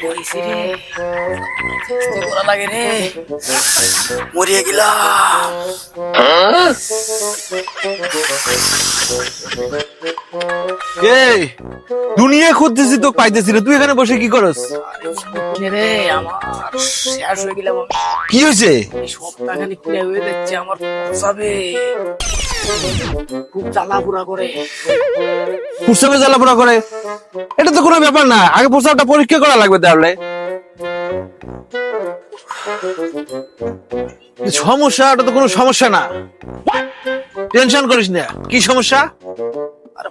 বইছি রে করা লাগে রে। মরিয়ে গেলাম এই দুনিয়া খুঁজতেছি তো পাইতেছি না। তুই এখানে বসে কি করস? রে আমার শেষ হয়ে গেলাম কি হয়েছে? সপ্তাহখানি খুলে হয়ে যাচ্ছে আমার খুব জ্বালা করে প্রস্রাবে জ্বালাপোড়া করে। এটা তো কোনো ব্যাপার না। আগে প্রস্রাবটা পরীক্ষা করা লাগবে তাহলে। সমস্যা ওটা তো কোনো সমস্যা না। টেনশন করিস না। কি সমস্যা? আর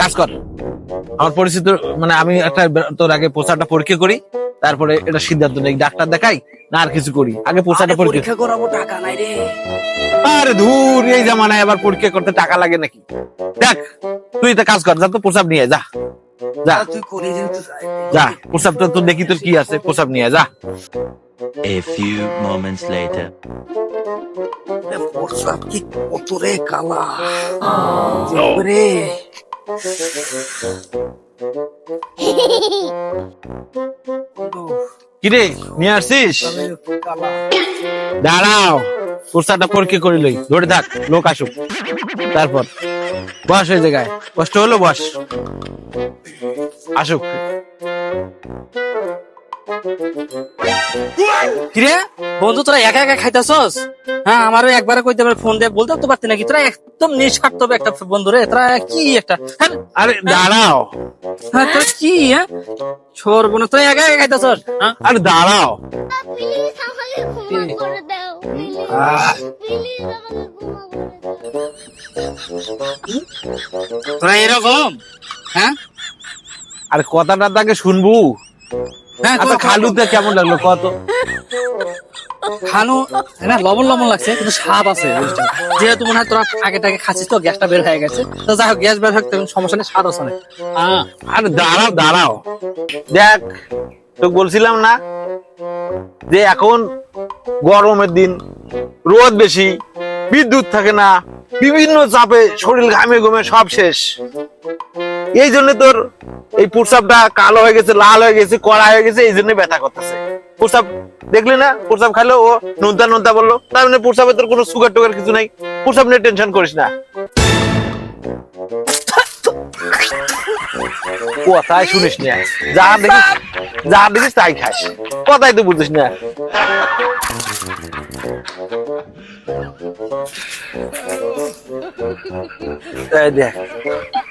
কাজ কর। আমার পরিচিত মানে আমি একটা তোর আগে পোষাটা পরীক্ষা করি। তারপরে এটা সিদ্ধান্ত নেই ডাক্তার দেখাই না আর কিছু করি। আগে পোষাটা পরীক্ষা। করাবো টাকা নাই রে। আরে ধুর এই জামানায় আবার পরীক্ষা করতে টাকা লাগে নাকি? দেখ তুই তো কাজ কর যা তো প্রসাব নিয়ে যা। যা। তুই করে যা প্রসাবটা তো দেখি তোর কি আছে প্রসাব নিয়ে যা। A few moments later. প্রসাব কি কত রে কালা। রে। কিরে, নিয়ে আসছিস? কালা দাঁড়াও প্রসাবটা পরীক্ষা করি লই। ধরে থাক, লোক আসুক। তারপর বস ওই জায়গায় কষ্ট হলো বস আসুক। কিরে, বন্ধু, তোরা একা একা খাইতেছস? হ্যাঁ আমারও একবার কইতে পারে, ফোন দিয়ে বলতে তো পারতি নাকি? তোরা একদম নিঃস্বার্থ একটা বন্ধু রে তোরা কি একটা হ্যাঁ? আরে দাঁড়াও। হ্যাঁ, তোরা কি হ্যাঁ? ছোর বোন তোরা একা একা খাইতেছস হ্যাঁ? আরে দাঁড়াও। তোরা এরকম? হ্যাঁ? আরে কথাটা তাকে শুনবু। হ্যাঁ আচ্ছা খালুতে কেমন লাগল কত? খানো না লবণ লবণ লাগছে কিন্তু স্বাদ আছে যেহেতু মনে হয় তোরা আগে টাগে খাচ্ছিস তো গ্যাসটা বের হয়ে গেছে। তো যাই হোক গ্যাস বের হোক তেমন সমস্যা নেই স্বাদ আছে অনেক। হ্যাঁ। আরে দাঁড়াও দাঁড়াও। দেখ তোকে বলছিলাম না যে এখন গরমের দিন রোদ বেশি বিদ্যুৎ থাকে না বিভিন্ন চাপে শরীর ঘামে ঘুমে সব শেষ। এই জন্য তোর এই প্রসাবটা কালো হয়ে গেছে লাল হয়ে গেছে কড়া হয়ে গেছে এই জন্য ব্যথা করতেছে। প্রসাব দেখলি না? প্রসাব খাইলো ও নোনতা নোনতা বলল তার মানে প্রসাবে তোর কোনো সুগার টুগার কিছু নাই প্রসাব নিয়ে টেনশন করিস না। কথাই শুনিস না। যা দেখিস যা দেখিস তাই খাস। কথাই তো বুঝিস না। দেখ।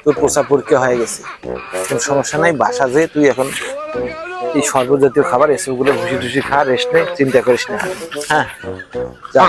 তোর পোষা পরীক্ষা হয়ে গেছে। কোনো সমস্যা নাই, বাসা যেয়ে তুই এখন এই সর্বজাতীয় খাবার এসবগুলো ভুসি টুসি খা রেস্ট নে, চিন্তা করিস না। হ্যাঁ যা।